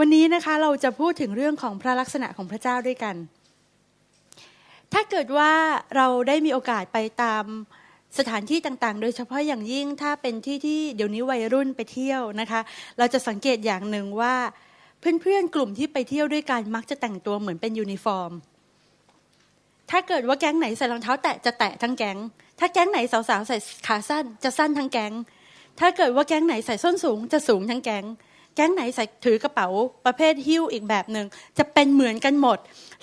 วันนี้นะคะเราจะพูดถึงเรื่องของพระลักษณะของพระเจ้าด้วยกัน ถ้าเกิดว่าเราได้มีโอกาสไปตามสถานที่ต่างๆ โดยเฉพาะอย่างยิ่งถ้าเป็นที่ที่เดี๋ยวนี้วัยรุ่นไปเที่ยวนะคะ เราจะสังเกตอย่างหนึ่งว่า เพื่อนๆกลุ่มที่ไปเที่ยวด้วยกันมักจะแต่งตัวเหมือนเป็นยูนิฟอร์ม ถ้าเกิดว่าแก๊งไหนใส่รองเท้าแตะจะแตะทั้งแก๊ง ถ้าแก๊งไหนสาวๆใส่ขาสั้นจะสั้นทั้งแก๊ง ถ้าเกิดว่าแก๊งไหนใส่ส้นสูงจะสูงทั้งแก๊ง แก๊งไหนใส่ถือกระเป๋าประเภทหิ้วอีกแบบหนึ่งจะเป็นเหมือนกันหมด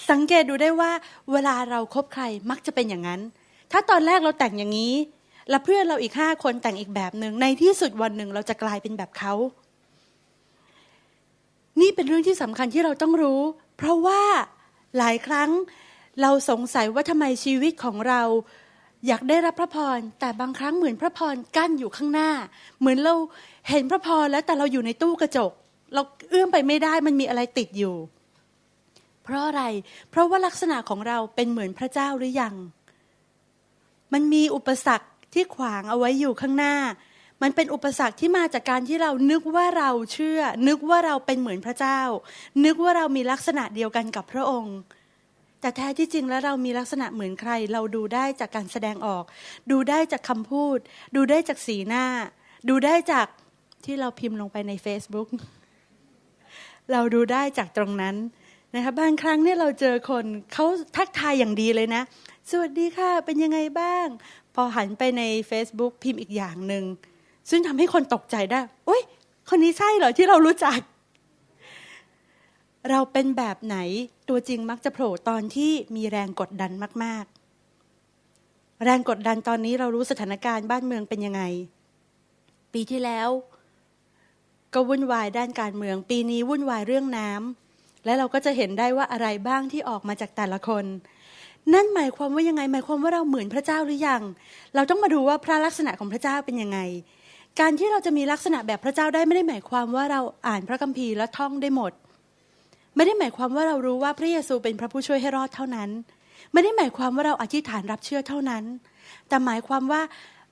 สังเกตดูได้ว่า เวลาเราครบใครมักจะเป็นอย่างนั้น ถ้าตอนแรกเราแต่งอย่างนี้ แล้วเพื่อนเราอีกห้าคนแต่งอีกแบบหนึ่งในที่สุดวันหนึ่งเราจะกลายเป็นแบบเขา นี่เป็นเรื่องที่สำคัญที่เราต้องรู้ เพราะว่าหลายครั้งเราสงสัยว่าทำไมชีวิตของเราอยากได้รับพระพรแต่บางครั้งเหมือนพระพรกั้นอยู่ข้างหน้า เหมือนเรา เห็นพระพรแล้วแต่เราอยู่ในตู้กระจก เราเอื้อมไปไม่ได้มันมีอะไรติดอยู่ เพราะอะไร เพราะว่าลักษณะของเราเป็นเหมือนพระเจ้าหรือยัง มันมีอุปสรรคที่ขวางเอาไว้อยู่ข้างหน้า มันเป็นอุปสรรคที่มาจากการที่เรานึกว่าเราเชื่อ นึกว่าเราเป็นเหมือนพระเจ้า นึกว่าเรามีลักษณะเดียวกันกับพระองค์แต่แท้ที่จริงแล้วเรามีลักษณะเหมือนใคร เราดูได้จากการแสดงออก ดูได้จากคำพูด ดูได้จากสีหน้า ดูได้จาก ที่เราพิมพ์ลงไปใน Facebook เราดูได้จากตรงนั้นนะคะบางครั้งเนี่ยเราเจอคนเขาทักทายอย่างดีเลยนะ สวัสดีค่ะ เป็นยังไงบ้าง พอหันไปใน Facebook พิมพ์อีกอย่างหนึ่งซึ่งทำให้คนตกใจได้โอ้ยคนนี้ใช่เหรอที่เรารู้จัก เราเป็นแบบไหนตัวจริงมักจะโผล่ตอนที่มีแรงกดดันมาก ๆ แรงกดดันตอนนี้เรารู้สถานการณ์บ้านเมืองเป็นยังไง ปีที่แล้ว ก็วุ่นวายด้านการเมือง ปีนี้วุ่นวายเรื่องน้ำและเราก็จะเห็นได้ว่าอะไรบ้างที่ออกมาจากแต่ละคน นั่นหมายความว่ายังไงหมายความว่าเราเหมือนพระเจ้าหรือยัง เราต้องมาดูว่าพระลักษณะของพระเจ้าเป็นยังไง การที่เราจะมีลักษณะแบบพระเจ้าได้ไม่ได้หมายความว่าเราอ่านพระคัมภีร์แล้วท่องได้หมด ไม่ได้หมายความว่าเรารู้ว่าพระเยซูเป็นพระผู้ช่วยให้รอดเท่านั้น ไม่ได้หมายความว่าเราอธิษฐานรับเชื่อเท่านั้น แต่หมายความว่า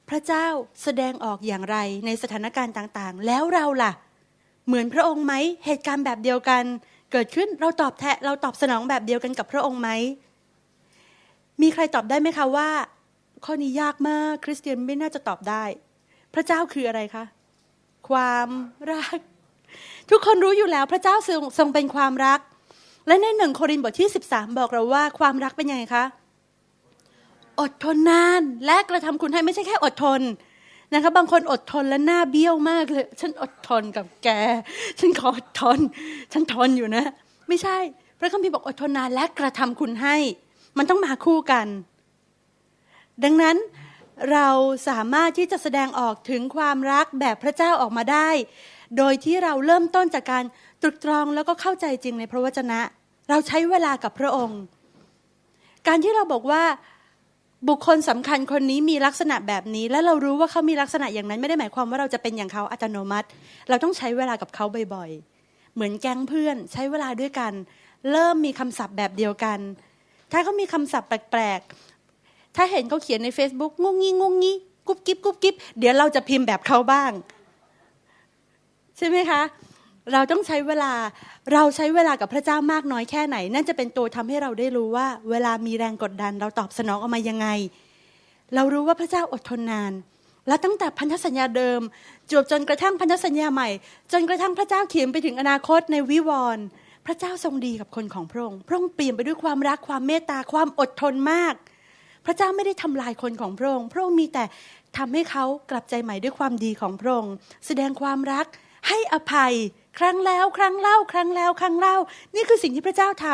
พระเจ้าแสดงออกอย่างไรในสถานการณ์ต่างๆ แล้วเราล่ะ เหมือนพระองค์ไหมเหตุการณ์แบบเดียวกัน เกิดขึ้นเราตอบแทะเราตอบสนองแบบเดียวกันกับพระองค์ไหมมีใครตอบได้ไหมคะว่า ข้อนี้ยากมากคริสเตียนไม่น่าจะตอบได้ พระเจ้าคืออะไรคะความรัก ทุกคนรู้อยู่แล้วพระเจ้าทรงทรงเป็นความรัก และในหนึ่งโครินธ์บทที่ 13 บอกเราว่าความรักเป็นยังไงคะอดทนนานและกระทำคุณให้ไม่ใช่แค่อดทน นะคะ บางคนอดทนและหน้าเบี้ยวมากเลย ฉันอดทนกับแก ฉันขออดทน ฉันทนอยู่นะ ไม่ใช่ พระคัมภีร์บอกอดทนนานและกระทำคุณให้ มันต้องมาคู่กัน ดังนั้นเราสามารถที่จะแสดงออกถึงความรักแบบพระเจ้าออกมาได้ โดยที่เราเริ่มต้นจากการตรึกตรองแล้วก็เข้าใจจริงในพระวจนะ เราใช้เวลากับพระองค์ การที่เราบอกว่า บุคคลสำคัญคนนี้มีลักษณะแบบนี้ และเรารู้ว่าเขามีลักษณะอย่างนั้นไม่ได้หมายความว่าเราจะเป็นอย่างเขาอัตโนมัติ เราต้องใช้เวลากับเขาบ่อยๆ เหมือนแก๊งเพื่อนใช้เวลาด้วยกัน เริ่มมีคำศัพท์แบบเดียวกัน ถ้าเขามีคำศัพท์แปลกๆ ถ้าเห็นเขาเขียนใน Facebook งงงี้งงงี้กุ๊บกิ๊บกุ๊บกิ๊บเดี๋ยวเราจะพิมพ์แบบเขาบ้าง ใช่ไหมคะ เราต้องใช้เวลาเราใช้เวลากับพระเจ้ามากน้อยแค่ไหน นั่นจะเป็นตัวทำให้เราได้รู้ว่า เวลามีแรงกดดัน เราตอบสนองออกมายังไง เรารู้ว่าพระเจ้าอดทนนาน และตั้งแต่พันธสัญญาเดิมจวบจนกระทั่งพันธสัญญาใหม่ จนกระทั่งพระเจ้าเขียนไปถึงอนาคตในวิวรณ์พระเจ้าทรงดีกับคนของพระองค์พระองค์เปลี่ยนไปด้วยความรักความเมตตาความอดทนมาก พระเจ้าไม่ได้ทำลายคนของพระองค์พระองค์มีแต่ทำให้เขากลับใจใหม่ด้วยความดีของพระองค์แสดงความรักให้อภัย ครั้งแล้ว ครั้งเล่า ครั้งแล้ว ครั้งเล่า นี่คือสิ่งที่พระเจ้าท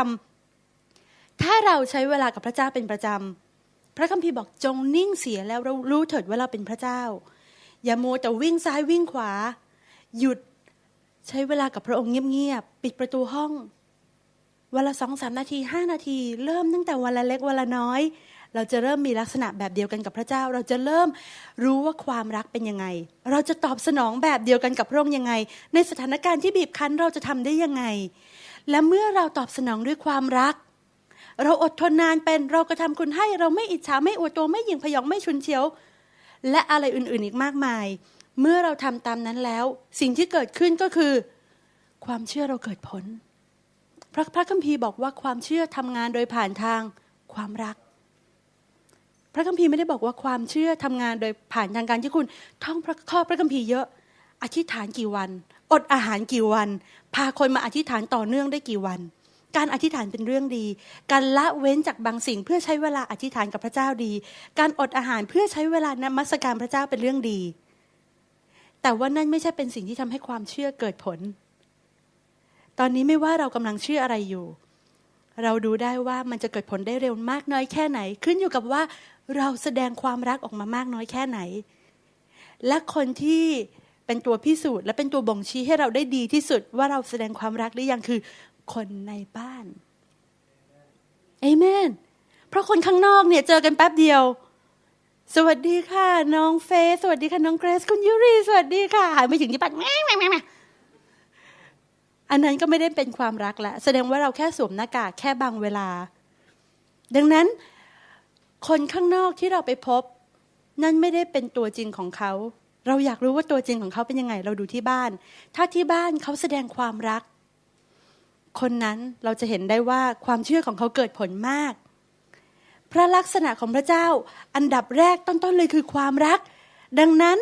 ำถ้าเราใช้เวลากับพระเจ้าเป็นประจำพระคัมภีร์บอกจงนิ่งเสียแล้วเรารู้เถิดว่าเราเป็นพระเจ้า อย่าโมแต่วิ่งซ้ายวิ่งขวา หยุดใช้เวลากับพระองค์เงียบๆปิดประตูห้องวันละสองสามนาทีห้านาที เริ่มตั้งแต่วันละเล็กวันละน้อย เราจะเริ่มมีลักษณะแบบเดียวกันกับพระเจ้า เราจะเริ่มรู้ว่าความรักเป็นยังไง เราจะตอบสนองแบบเดียวกันกับพระองค์ยังไง ในสถานการณ์ที่บีบคั้นเราจะทำได้ยังไง และเมื่อเราตอบสนองด้วยความรัก เราอดทนนานเป็นเรากระทำคุณให้ เราไม่อิจฉาไม่อวดตัวไม่หยิ่งพยองไม่ชุนเฉียว และอะไรอื่นๆอีกมากมาย เมื่อเราทำตามนั้นแล้ว สิ่งที่เกิดขึ้นก็คือ ความเชื่อเราเกิดผลพระพระคัมภีร์บอกว่าความเชื่อทำงานโดยผ่านทางความรัก ระคัมภีร์ไม่ได้บอกว่าความเชื่อทำงานโดยผ่านทางการที่คุณท่องพระข้อพระคัมภีร์เยอะ อธิษฐานกี่วัน อดอาหารกี่วัน พาคนมาอธิษฐานต่อเนื่องได้กี่วัน การอธิษฐานเป็นเรื่องดี การละเว้นจากบางสิ่งเพื่อใช้เวลาอธิษฐานกับพระเจ้าดี การอดอาหารเพื่อใช้เวลานมัสการพระเจ้าเป็นเรื่องดี แต่ว่านั่นไม่ใช่เป็นสิ่งที่ทำให้ความเชื่อเกิดผล ตอนนี้ไม่ว่าเรากำลังเชื่ออะไรอยู่ เราดูได้ว่ามันจะเกิดผลได้เร็วมากน้อยแค่ไหน ขึ้นอยู่กับว่าเราแสดงความรักออกมามากน้อยแค่ไหน และคนที่เป็นตัวพิสูจน์และเป็นตัวบ่งชี้ให้เราได้ดีที่สุดว่าเราแสดงความรักหรือยังคือ คนในบ้านเอเมนเพราะคนข้างนอกเนี่ยเจอกันแป๊บเดียว สวัสดีค่ะ น้องเฟสสวัสดีค่ะน้องเกรซคุณยูรีสวัสดีค่ะหายไปถึงที่ปัดแม่แม่แม่ อันนั้นก็ไม่ได้เป็นความรักละแสดงว่าเราแค่สวมหน้ากากแค่บางเวลา ดังนั้นคนข้างนอกที่เราไปพบ นั่นไม่ได้เป็นตัวจริงของเขา เราอยากรู้ว่าตัวจริงของเขาเป็นยังไง เราดูที่บ้าน ถ้าที่บ้านเขาแสดงความรัก คนนั้นเราจะเห็นได้ว่าความเชื่อของเขาเกิดผลมาก พระลักษณะของพระเจ้า อันดับแรกต้นๆเลยคือความรัก ดังนั้น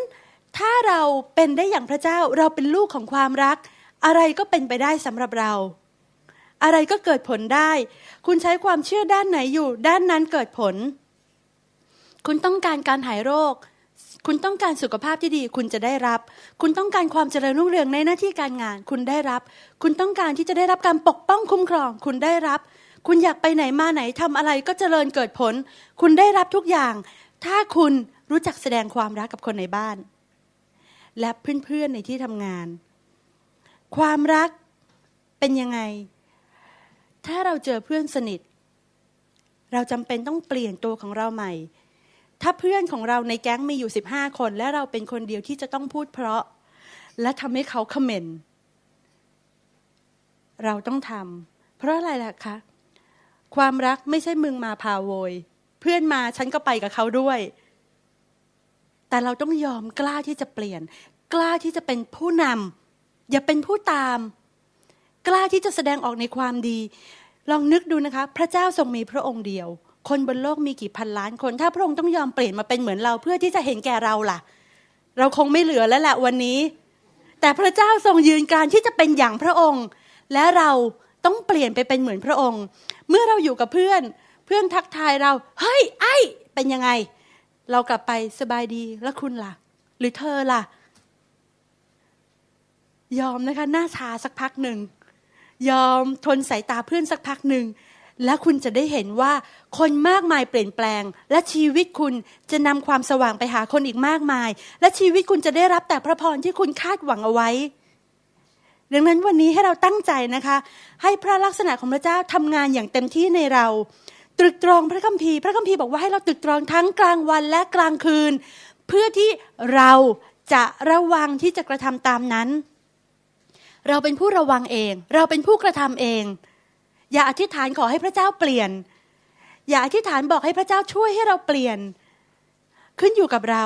ถ้าเราเป็นได้อย่างพระเจ้า เราเป็นลูกของความรัก อะไรก็เป็นไปได้สำหรับเรา อะไรก็เกิดผลได้ คุณใช้ความเชื่อด้านไหนอยู่ ด้านนั้นเกิดผล คุณต้องการการหายโรค คุณต้องการสุขภาพที่ดี คุณจะได้รับ คุณต้องการความเจริญรุ่งเรืองในหน้าที่การงาน คุณได้รับ คุณต้องการที่จะได้รับการปกป้องคุ้มครอง คุณได้รับ คุณอยากไปไหนมาไหนทำอะไรก็เจริญเกิดผล คุณได้รับทุกอย่าง ถ้าคุณรู้จักแสดงความรักกับคนในบ้าน และเพื่อนๆในที่ทำงาน ความรักเป็นยังไง ถ้าเราเจอเพื่อนสนิท เราจำเป็นต้องเปลี่ยนตัวของเราใหม่ ถ้าเพื่อนของเราในแก๊งมีอยู่สิบห้าคน และเราเป็นคนเดียวที่จะต้องพูดเพราะ และทำให้เขาคอมเมนต์เราต้องทำเพราะอะไรล่ะคะ ความรักไม่ใช่มึงมาพาโวย เพื่อนมาฉันก็ไปกับเขาด้วย แต่เราต้องยอมกล้าที่จะเปลี่ยน กล้าที่จะเป็นผู้นำ อย่าเป็นผู้ตาม กล้าที่จะแสดงออกในความดี ลองนึกดูนะคะ พระเจ้าทรงมีพระองค์เดียว คนบนโลกมีกี่พันล้านคน ถ้าพระองค์ต้องยอมเปลี่ยนมาเป็นเหมือนเราเพื่อที่จะเห็นแก่เราล่ะ เราคงไม่เหลือแล้วแหละวันนี้ แต่พระเจ้าทรงยืนการที่จะเป็นอย่างพระองค์ และเราต้องเปลี่ยนไปเป็นเหมือนพระองค์ เมื่อเราอยู่กับเพื่อน เพื่อนทักทายเรา เฮ้ย ไอ้ เป็นยังไง เรากลับไปสบายดีแล้วคุณล่ะ หรือเธอล่ะ ยอมนะคะหน้าชาสักพักหนึ่ง ยอมทนสายตาเพื่อนสักพักหนึ่ง แล้วคุณจะได้เห็นว่าคนมากมายเปลี่ยนแปลง และชีวิตคุณจะนำความสว่างไปหาคนอีกมากมาย และชีวิตคุณจะได้รับแต่พระพรที่คุณคาดหวังเอาไว้ ดังนั้นวันนี้ให้เราตั้งใจนะคะ ให้พระลักษณะของพระเจ้าทำงานอย่างเต็มที่ในเราตรึกตรองพระคัมภีร์ พระคัมภีร์บอกว่าให้เราตรึกตรองทั้งกลางวันและกลางคืน เพื่อที่เราจะระวังที่จะกระทำตามนั้น เราเป็นผู้ระวังเอง เราเป็นผู้กระทำเอง อย่าอธิษฐานขอให้พระเจ้าเปลี่ยน อย่าอธิษฐานบอกให้พระเจ้าช่วยให้เราเปลี่ยน ขึ้นอยู่กับเรา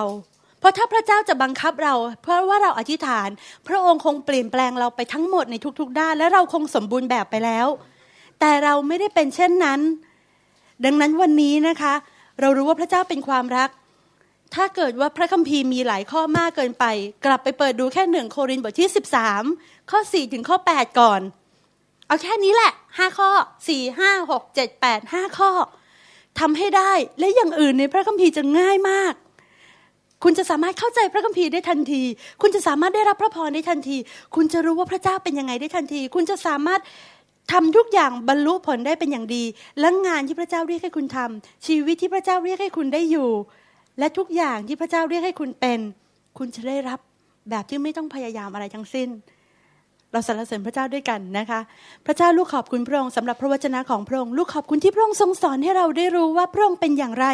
เพราะถ้าพระเจ้าจะบังคับเรา เพราะว่าเราอธิษฐาน พระองค์คงเปลี่ยนแปลงเราไปทั้งหมดในทุก ๆ ด้าน และเราคงสมบูรณ์แบบไปแล้ว แต่เราไม่ได้เป็นเช่นนั้น ดังนั้นวันนี้นะคะ เรารู้ว่าพระเจ้าเป็นความรัก ถ้าเกิดว่าพระคัมภีร์มีหลายข้อมากเกินไป กลับไปเปิดดูแค่หนึ่งโครินธ์บทที่ 13 ข้อ 4 ถึงข้อ 8 ก่อน เอาแค่นี้แหละ 5 ข้อ 4 5 6 7 8 5 ข้อทำให้ได้และอย่างอื่นในพระคัมภีร์จะง่ายมาก คุณจะสามารถเข้าใจพระคัมภีร์ได้ทันที คุณจะสามารถได้รับพระพรได้ทันที คุณจะรู้ว่าพระเจ้าเป็นยังไงได้ทันที คุณจะสามารถทำทุกอย่างบรรลุผลได้เป็นอย่างดี และงานที่พระเจ้าเรียกให้คุณทำชีวิตที่พระเจ้าเรียกให้คุณได้อยู่ และทุกอย่างที่พระเจ้าเรียกให้คุณเป็น คุณจะได้รับแบบที่ไม่ต้องพยายามอะไรทั้งสิ้น เราสรรเสริญพระเจ้าด้วยกันนะคะ พระเจ้าลูกขอบคุณพระองค์สำหรับพระวจนะของพระองค์ลูกขอบคุณที่พระองค์ทรงสอนให้เราได้รู้ว่าพระองค์เป็นอย่างไร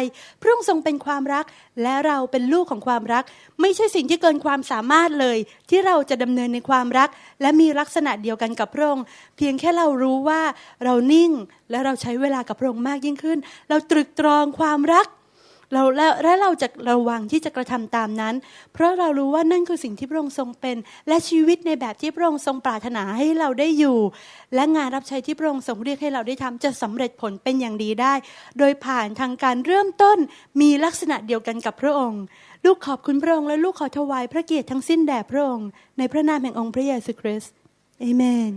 พระองค์ทรงเป็นความรัก และเราเป็นลูกของความรัก ไม่ใช่สิ่งที่เกินความสามารถเลย ที่เราจะดำเนินในความรัก และมีลักษณะเดียวกันกับพระองค์เพียงแค่เรารู้ว่าเรานิ่งและเราใช้เวลากับพระองค์มากยิ่งขึ้น เราตรึกตรองความรัก เราและและเราจะระวังที่จะกระทำตามนั้น เพราะเรารู้ว่านั่นคือสิ่งที่พระองค์ทรงเป็น และชีวิตในแบบที่พระองค์ทรงปรารถนาให้เราได้อยู่ และงานรับใช้ที่พระองค์ทรงเรียกให้เราได้ทำจะสำเร็จผลเป็นอย่างดีได้ โดยผ่านทางการเริ่มต้นมีลักษณะเดียวกันกับพระองค์ ลูกขอบคุณพระองค์และลูกขอถวายพระเกียรติทั้งสิ้นแด่พระองค์ในพระนามแห่งองค์พระเยซูคริสต์เอเมน